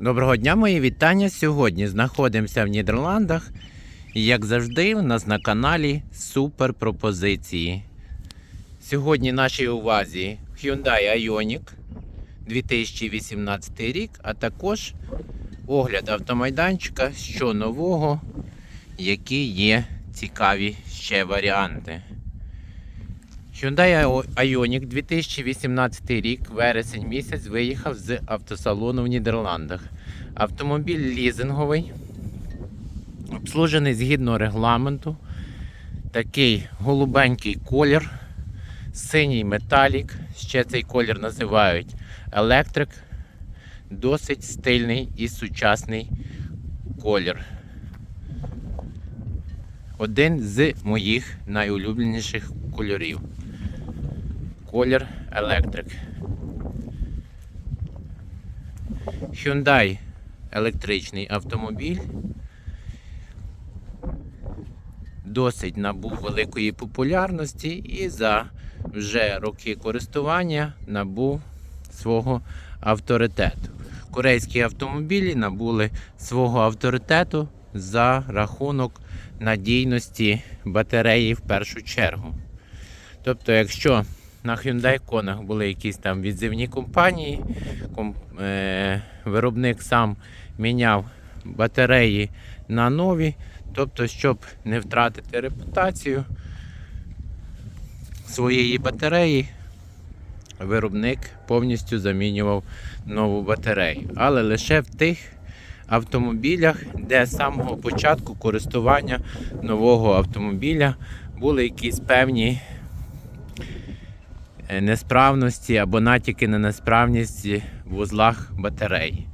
Доброго дня, мої вітання. Сьогодні знаходимося в Нідерландах. І як завжди, у нас на каналі супер пропозиції. Сьогодні нашій увазі Hyundai Ioniq 2018 рік, а також огляд автомайданчика, що нового, які є цікаві ще варіанти. Hyundai Ioniq 2018 рік, вересень місяць, виїхав з автосалону в Нідерландах. Автомобіль лізинговий, обслужений згідно регламенту. Такий голубенький колір, синій металік. Ще цей колір називають електрик. Досить стильний і сучасний колір. Один з моїх найулюбленіших кольорів. Колір електрик. Hyundai електричний автомобіль. Досить набув великої популярності і за вже роки користування набув свого авторитету. Корейські автомобілі набули свого авторитету за рахунок надійності батареї в першу чергу. Тобто, якщо на Hyundai Kona були якісь там відзивні компанії, ком, е, виробник сам міняв батареї на нові, тобто, щоб не втратити репутацію своєї батареї, виробник повністю замінював нову батарею. Але лише в тих автомобілях, де з самого початку користування нового автомобіля були якісь певні несправності або натяки на несправність в вузлах батареї.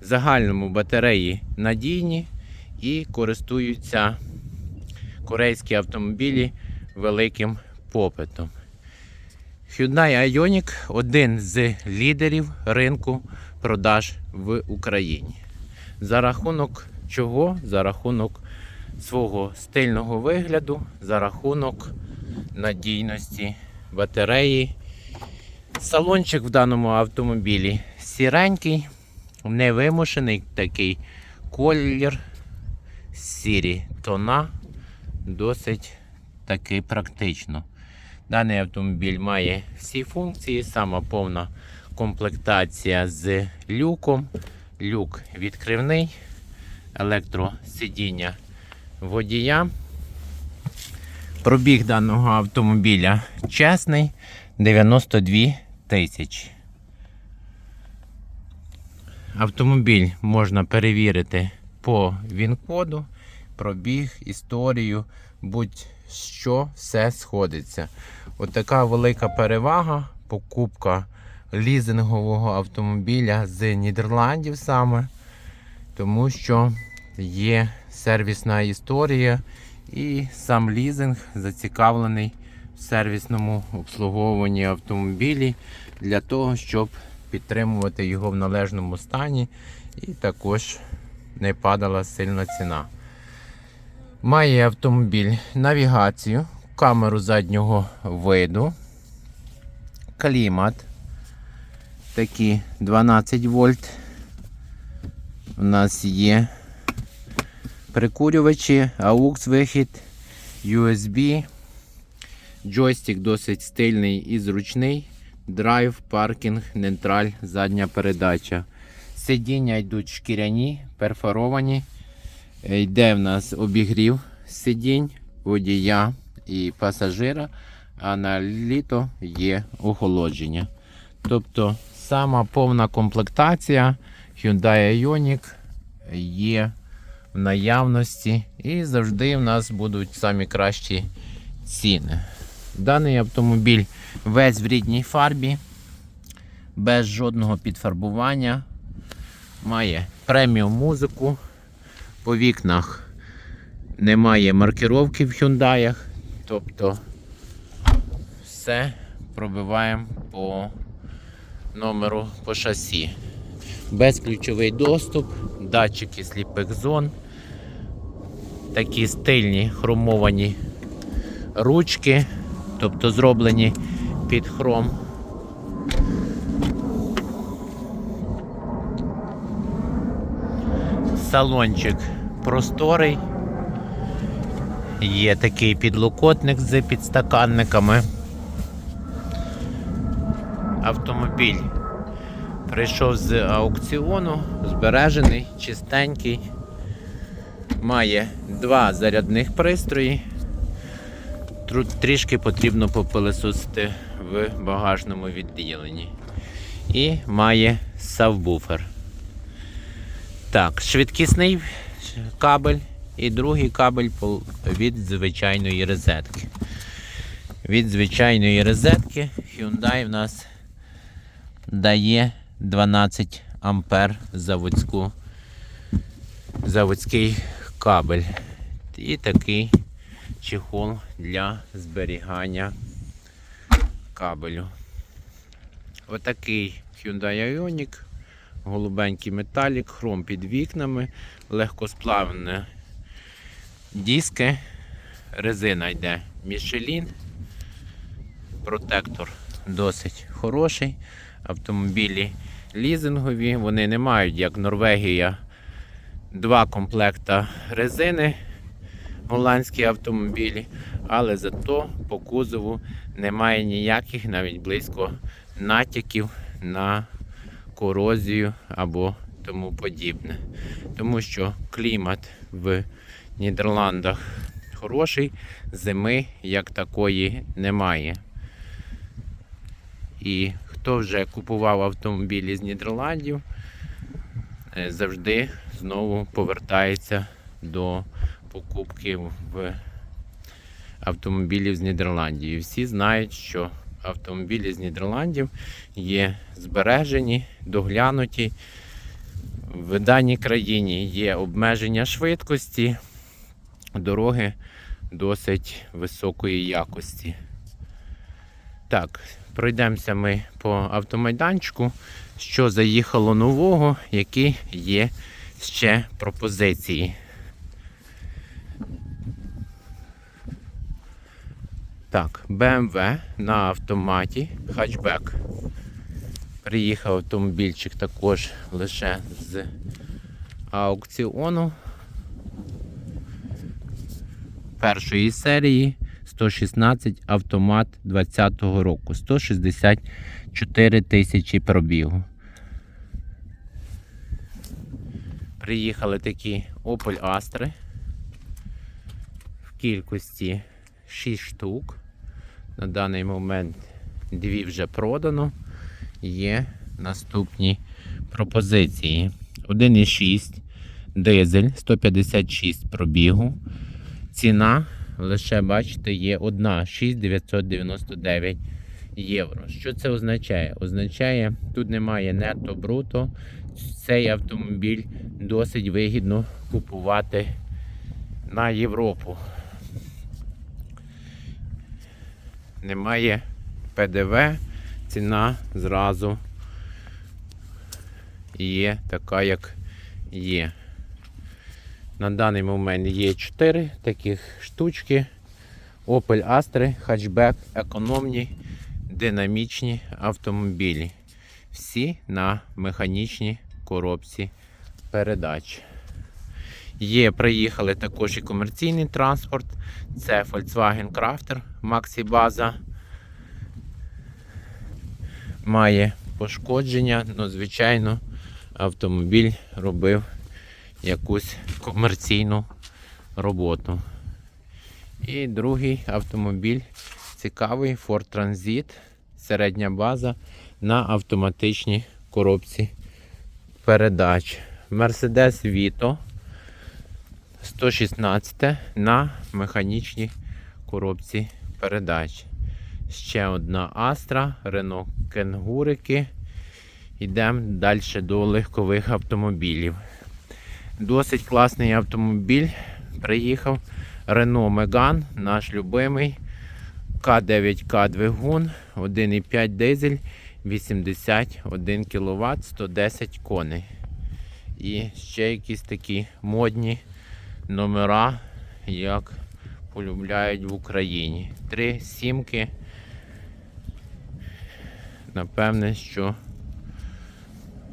В загальному батареї надійні і користуються корейські автомобілі великим попитом. Hyundai Ioniq один з лідерів ринку продаж в Україні. За рахунок чого? За рахунок свого стильного вигляду, за рахунок надійності батареї. Салончик в даному автомобілі сіренький, невимушений такий колір, сірі тона, досить таки практично. Даний автомобіль має всі функції, сама повна комплектація з люком, люк відкривний, електросидіння водія. Пробіг даного автомобіля чесний 92 тисячі. Автомобіль можна перевірити по ВІН-коду, пробіг, історію, будь-що все сходиться. От велика перевага, покупка лізингового автомобіля з Нідерландів саме, тому що є сервісна історія і сам лізинг зацікавлений сервісному обслуговуванні автомобілі для того, щоб підтримувати його в належному стані і також не падала сильна ціна. Має автомобіль навігацію, камеру заднього виду, клімат, такі 12 вольт. У нас є прикурювачі, AUX вихід, USB, джойстик досить стильний і зручний. Драйв, паркінг, нейтраль, задня передача. Сидіння йдуть шкіряні, перфоровані. Е, Йде в нас обігрів сидінь, водія і пасажира, а на літо є охолодження. Тобто сама повна комплектація Hyundai Ioniq є в наявності і завжди в нас будуть самі кращі ціни. Даний автомобіль весь в рідній фарбі, без жодного підфарбування. Має преміум музику. По вікнах немає маркировки в Hyundai. Тобто все пробиваємо по номеру по шасі. Безключовий доступ, датчики сліпих зон, такі стильні хромовані ручки, тобто зроблені під хром. Салончик просторий. Є такий підлокотник з підстаканниками. Автомобіль прийшов з аукціону, збережений, чистенький. Має два зарядних пристрої. Трішки потрібно попилисосити в багажному відділенні. І має сабвуфер. Так, швидкісний кабель і другий кабель від звичайної розетки. Від звичайної розетки Hyundai в нас дає 12 ампер заводську, заводський кабель. І такий чехол для зберігання кабелю. Отакий Hyundai Ioniq, голубенький металік, хром під вікнами, легкосплавне диски, резина йде Michelin, протектор досить хороший. Автомобілі лізингові, вони не мають, як Норвегія, два комплекта резини голландські автомобілі, але зато по кузову немає ніяких навіть близько натяків на корозію або тому подібне. Тому що клімат в Нідерландах хороший, зими як такої немає. І хто вже купував автомобілі з Нідерландів, е, завжди знову повертається до покупки в автомобілів з Нідерландів. І всі знають, що автомобілі з Нідерландів є збережені, доглянуті. В даній країні є обмеження швидкості, дороги досить високої якості. Так, пройдемося ми по автомайданчику, що заїхало нового, які є ще пропозиції. Так, BMW на автоматі, хатчбек. Приїхав автомобільчик також лише з аукціону першої серії 116 автомат 20-го року. 164 тисячі пробігу. Приїхали такі Opel Astra в кількості 6 штук. На даний момент дві вже продано. Є наступні пропозиції. 1,6 дизель 156 пробігу. Ціна лише, бачите, є одна 6,999 євро. Що це означає? Означає, тут немає нетто бруто. Цей автомобіль досить вигідно купувати на Європу. Немає ПДВ, ціна зразу є така, як є. На даний момент є 4 таких штучки. Opel Astra, хатчбек, економні, динамічні автомобілі. Всі на механічній коробці передач. Є, приїхали також і комерційний транспорт. Це Volkswagen Crafter Maxi База. Має пошкодження, але, звичайно, автомобіль робив якусь комерційну роботу. І другий автомобіль цікавий Ford Transit, середня база на автоматичній коробці передач. Mercedes Vito 116 на механічній коробці передач. Ще одна Astra, Renault Кенгурики. Йдемо далі до легкових автомобілів. Досить класний автомобіль. Приїхав Renault Megane, наш любимий. К9К двигун, 1,5 дизель, 81 кВт, 110 коней. І ще якісь такі модні номера, як полюбляють в Україні. Три сімки. Напевне, що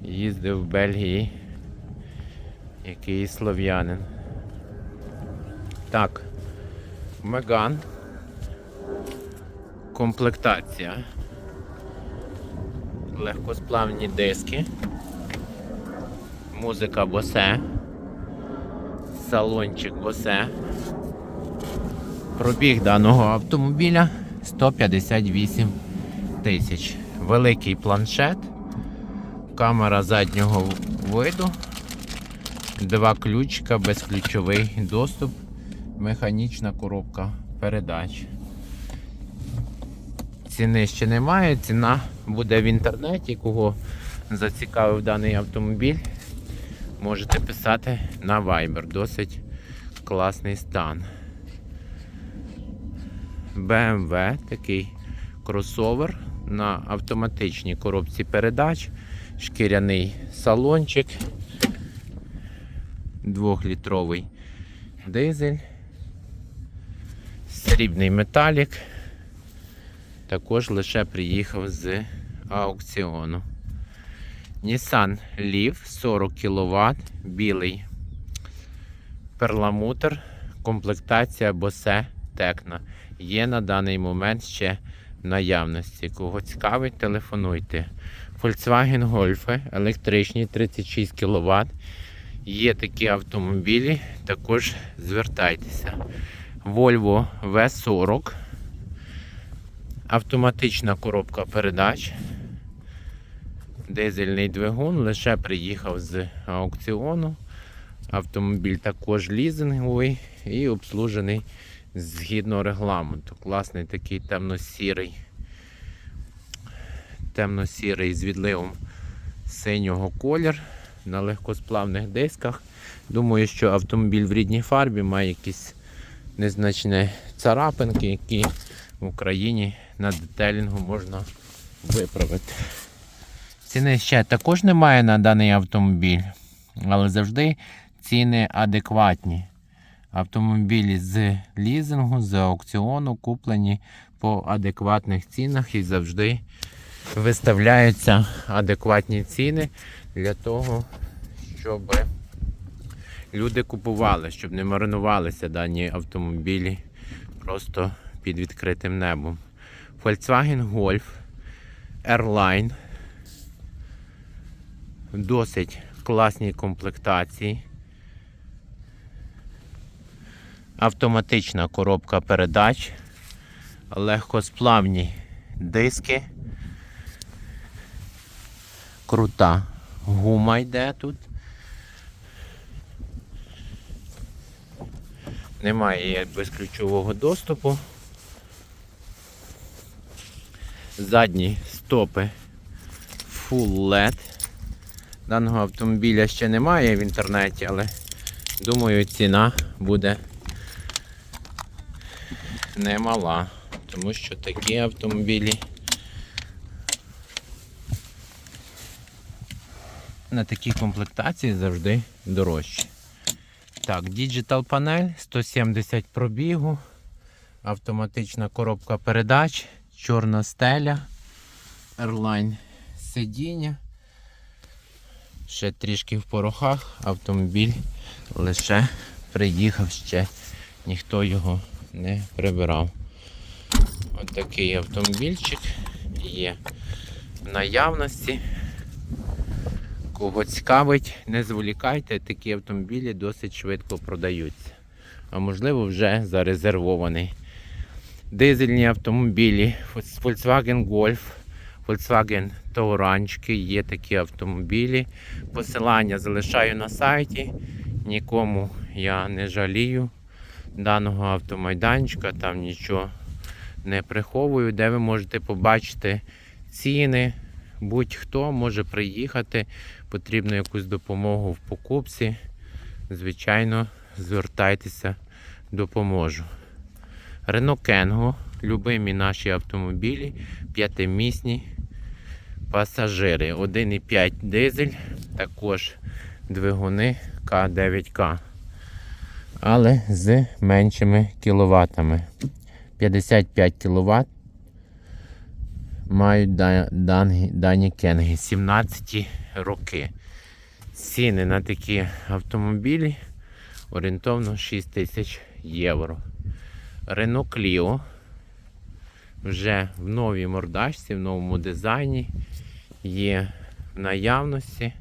їздив в Бельгії Який слов'янин. Так. Меган. Комплектація. Легкосплавні диски. Музика босе. Салончик босе. Пробіг даного автомобіля 158 тисяч. Великий планшет, камера заднього виду, два ключика, безключовий доступ, механічна коробка передач. Ціни ще немає, ціна буде в інтернеті, кого зацікавив даний автомобіль. Можете писати на Viber. Досить класний стан. BMW такий кросовер на автоматичній коробці передач, шкіряний салончик, двохлітровий дизель, срібний металік. Також лише приїхав з аукціону. Nissan Leaf 40 кВт, білий перламутр, комплектація Bose Tecna. Є на даний момент ще в наявності. Кого цікавить, телефонуйте. Volkswagen Golf електричні 36 кВт. Є такі автомобілі, також звертайтеся. Volvo V40. Автоматична коробка передач. Дизельний двигун лише приїхав з аукціону. Автомобіль також лізинговий і обслужений згідно регламенту. Класний такий темно-сірий, темно-сірий з відливом синього колір на легкосплавних дисках. Думаю, що автомобіль в рідній фарбі має якісь незначні царапинки, які в Україні на детелінгу можна виправити. Ціни ще також немає на даний автомобіль, але завжди ціни адекватні. Автомобілі з лізингу, з аукціону куплені по адекватних цінах і завжди виставляються адекватні ціни для того, щоб люди купували, щоб не маринувалися дані автомобілі просто під відкритим небом. Volkswagen Golf Airline досить класній комплектації. Автоматична коробка передач, легкосплавні диски. Крута гума йде тут. Немає безключового доступу. Задні стопи Full LED. Даного автомобіля ще немає в інтернеті, але думаю ціна буде немала, тому що такі автомобілі на такій комплектації завжди дорожчі. Так, Digital панель 170 пробігу, автоматична коробка передач, чорна стеля, Airline сидіння. Ще трішки в порохах, автомобіль лише приїхав ще, ніхто його не прибирав. Ось такий автомобільчик є в наявності. Кого цікавить, не зволікайте, такі автомобілі досить швидко продаються. А можливо вже зарезервований. Дизельні автомобілі, Volkswagen Golf, Volkswagen Touranчики, є такі автомобілі. Посилання залишаю на сайті. Нікому я не жалію даного автомайданчика, там нічого не приховую, де ви можете побачити ціни. Будь-хто може приїхати, потрібно якусь допомогу в покупці. Звичайно, звертайтеся, допоможу. Renault Kengo, любимі наші автомобілі, п'ятимісні пасажири. 1,5 дизель, також двигуни К9К. Але з меншими кіловатами. 55 кВт мають дані, кенги 17 роки. Ціни на такі автомобілі орієнтовно 6 тисяч євро. Renault Clio вже в новій мордачці, в новому дизайні є в наявності.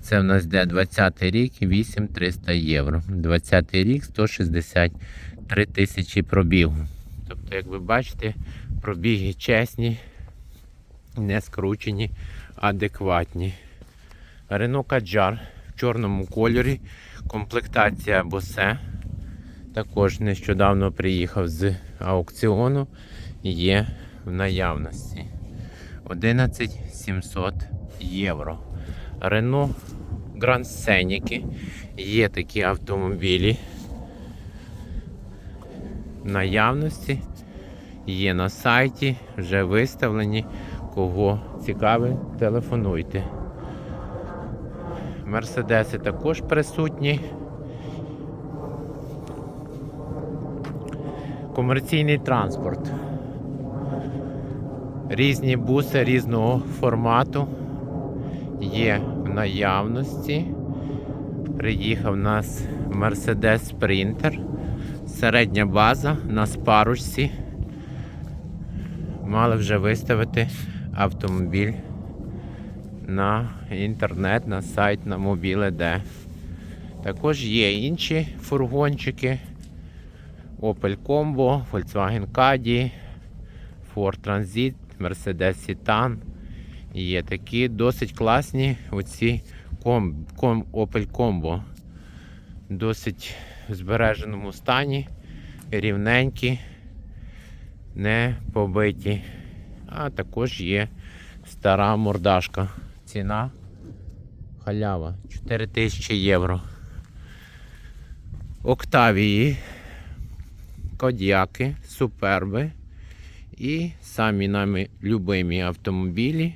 Це в нас йде 20 рік 8300 євро. 20 рік 163 тисячі пробігу. Тобто, як ви бачите, пробіги чесні, не скручені, адекватні. Renault Kadjar в чорному кольорі, комплектація Bose. Також нещодавно приїхав з аукціону, є в наявності. 11 700 євро. Renault Grand Scenic. Є такі автомобілі в наявності. Є на сайті, вже виставлені. Кого цікавить, телефонуйте. Мерседеси також присутні. Комерційний транспорт. Різні буси різного формату є в наявності. Приїхав у нас Mercedes Sprinter. Середня база на спарочці. Мали вже виставити автомобіль на інтернет, на сайт, на мобіле.д. Також є інші фургончики. Opel Combo, Volkswagen Caddy, Ford Transit, Mercedes Citan. Є такі досить класні оці ком, ком, Opel Combo. Досить в збереженому стані, рівненькі, не побиті. А також є стара мордашка. Ціна халява 4000 євро. Октавії, кодіаки, суперби і самі нами любимі автомобілі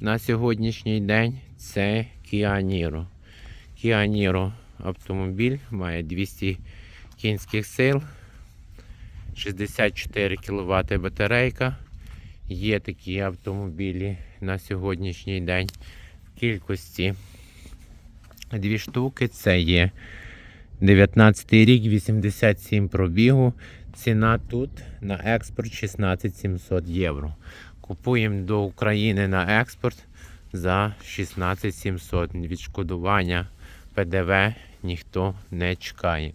на сьогоднішній день це Kia Niro. Kia Niro автомобіль має 200 кінських сил, 64 кВт батарейка. Є такі автомобілі на сьогоднішній день в кількості дві штуки. Це є 19 рік, 87 пробігу. Ціна тут на експорт 16 700 євро. Купуємо до України на експорт за 16 700. Відшкодування ПДВ ніхто не чекає.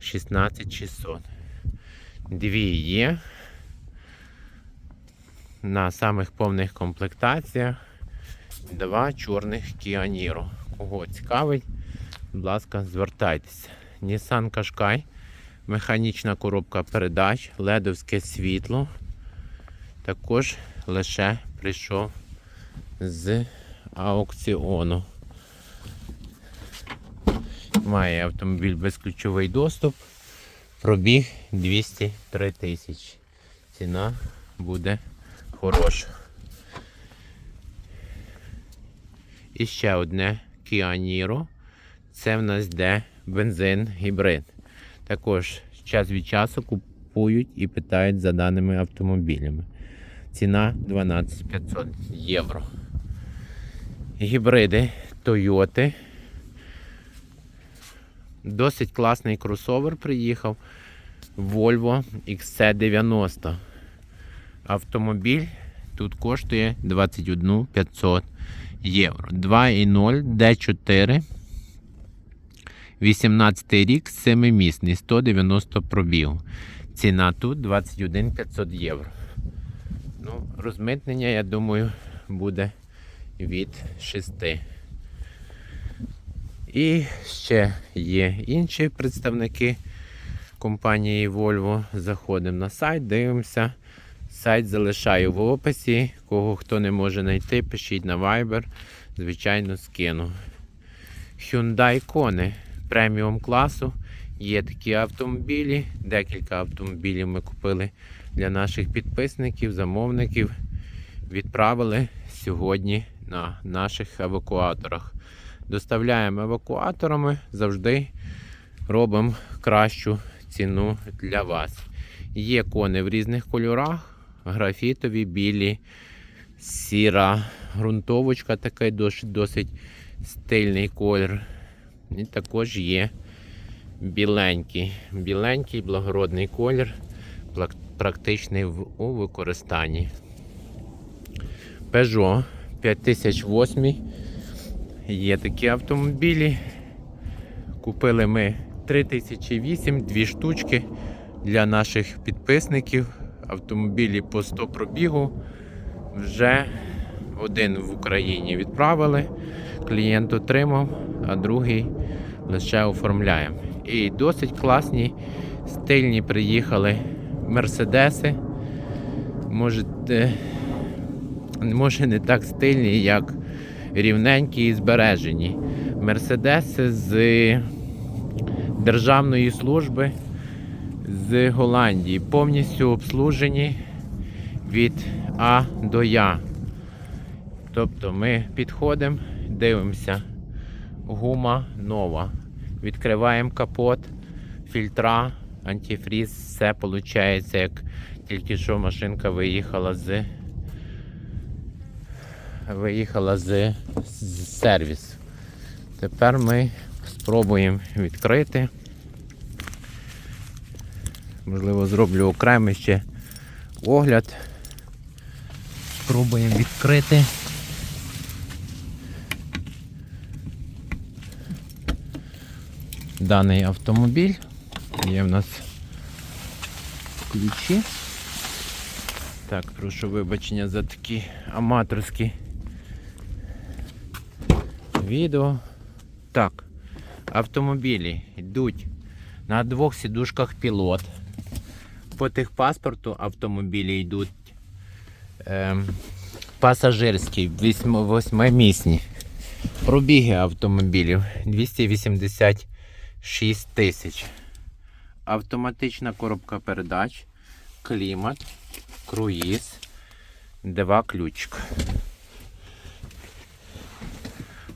16 600. Дві є. На самих повних комплектаціях два чорних Niro. Кого цікавить, будь ласка, звертайтеся. Nissan Qashqai, механічна коробка передач, ледовське світло. Також лише прийшов з аукціону. Має автомобіль безключовий доступ. Пробіг 203 тисячі. Ціна буде хороша. І ще одне Kia Niro. Це в нас йде бензин гібрид. Також час від часу купують і питають за даними автомобілями. Ціна 12 500 євро. Гібриди Toyota. Досить класний кросовер приїхав. Volvo XC90. Автомобіль тут коштує 21 500 євро. 2,0 D4. 18 рік, 7-місний, 190 пробіг. Ціна тут 21 500 євро. Ну, розмитнення, я думаю, буде від 6. І ще є інші представники компанії Volvo. Заходимо на сайт, дивимося. Сайт залишаю в описі. Кого хто не може знайти, пишіть на Viber. Звичайно, скину. Hyundai Kona преміум класу. Є такі автомобілі. Декілька автомобілів ми купили для наших підписників, замовників. Відправили сьогодні на наших евакуаторах. Доставляємо евакуаторами, завжди робимо кращу ціну для вас. Є кони в різних кольорах: графітові, білі, сіра, ґрунтовочка така досить, досить стильний колір. І також є біленький. Біленький благородний колір, практичний у використанні. Peugeot 5008. Є такі автомобілі. Купили ми 3008, дві штучки для наших підписників. Автомобілі по 100 пробігу. Вже один в Україні відправили, клієнт отримав, а другий лише оформляємо. І досить класні, стильні приїхали мерседеси. Може, е, може не так стильні, як рівненькі і збережені. Мерседеси з державної служби з Голландії, повністю обслужені від А до Я. Тобто ми підходимо, дивимося, гума нова. Відкриваємо капот, фільтра, антифріз, все виходить, як тільки що машинка виїхала з виїхала з, з сервісу. Тепер ми спробуємо відкрити. Можливо, зроблю окремий ще огляд. Спробуємо відкрити. Даний автомобіль. Є в нас ключі. Так, прошу вибачення за такі аматорські відео. Так, автомобілі йдуть на двох сідушках пілот. По техпаспорту автомобілі йдуть ем, пасажирські, восьмимісні. Пробіги автомобілів 286 тисяч. Автоматична коробка передач, клімат, круїз, два ключика.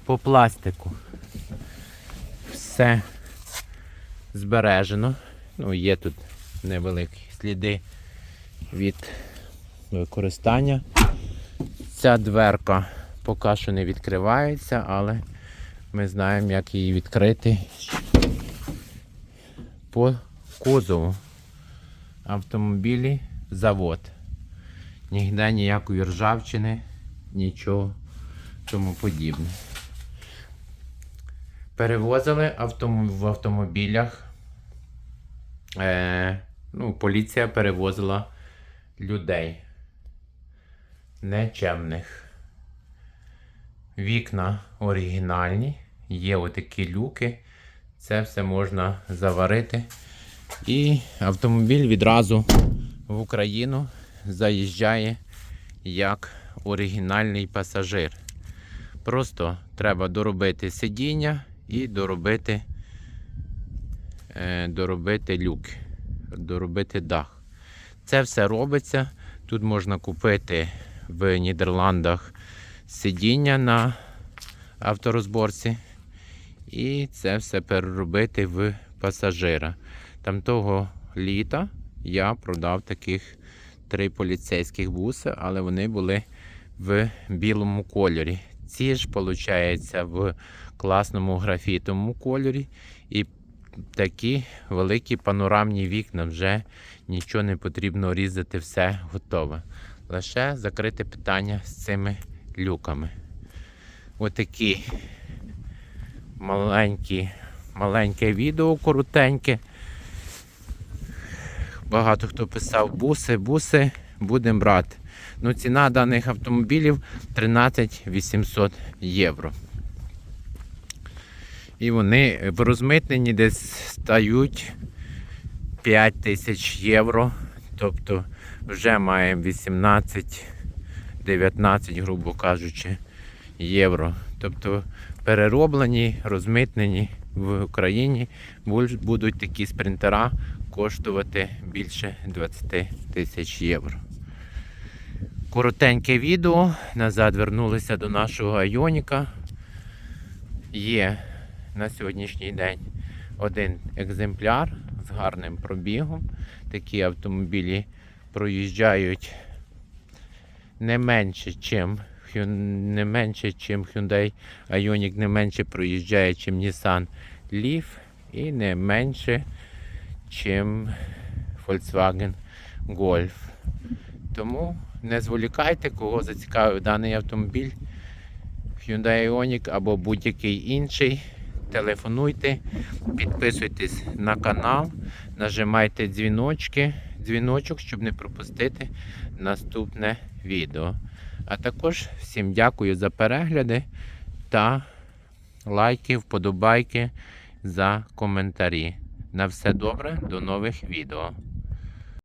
По пластику все збережено. Ну, є тут невеликі сліди від використання. Ця дверка поки що не відкривається, але ми знаємо, як її відкрити по кузову автомобілі завод. Ніде ніякої ржавчини, нічого тому подібне. Перевозили автом... в автомобілях. Е... Ну, поліція перевозила людей нечемних. Вікна оригінальні, є отакі люки. Це все можна заварити. І автомобіль відразу в Україну заїжджає як оригінальний пасажир. Просто треба доробити сидіння і доробити, е, доробити люк, доробити дах. Це все робиться. Тут можна купити в Нідерландах сидіння на авторозборці. І це все переробити в пасажира. Там того літа я продав таких три поліцейських буси, але вони були в білому кольорі. Ці ж, виходить, в класному графітовому кольорі. І такі великі панорамні вікна вже нічого не потрібно різати, все готове. Лише закрите питання з цими люками. Отакі маленькі, маленьке відео коротеньке. Багато хто писав буси, буси будемо брати. Ну, ціна даних автомобілів 13 800 євро. І вони в розмитненні десь стають 5 тисяч євро. Тобто вже маємо 18-19, грубо кажучи, євро. Тобто перероблені, розмитнені в Україні будуть такі спринтера коштувати більше 20 тисяч євро. Коротеньке відео. Назад вернулися до нашого Айоніка. Є на сьогоднішній день один екземпляр з гарним пробігом. Такі автомобілі проїжджають не менше, ніж не менше, чим Hyundai Ioniq не менше проїжджає, чим Nissan Leaf і не менше, чим Volkswagen Golf. Тому не зволікайте, кого зацікавив даний автомобіль, Hyundai Ioniq або будь-який інший. Телефонуйте, підписуйтесь на канал, нажимайте дзвіночки, дзвіночок, щоб не пропустити наступне відео. А також всім дякую за перегляди та лайки, вподобайки за коментарі. На все добре, до нових відео.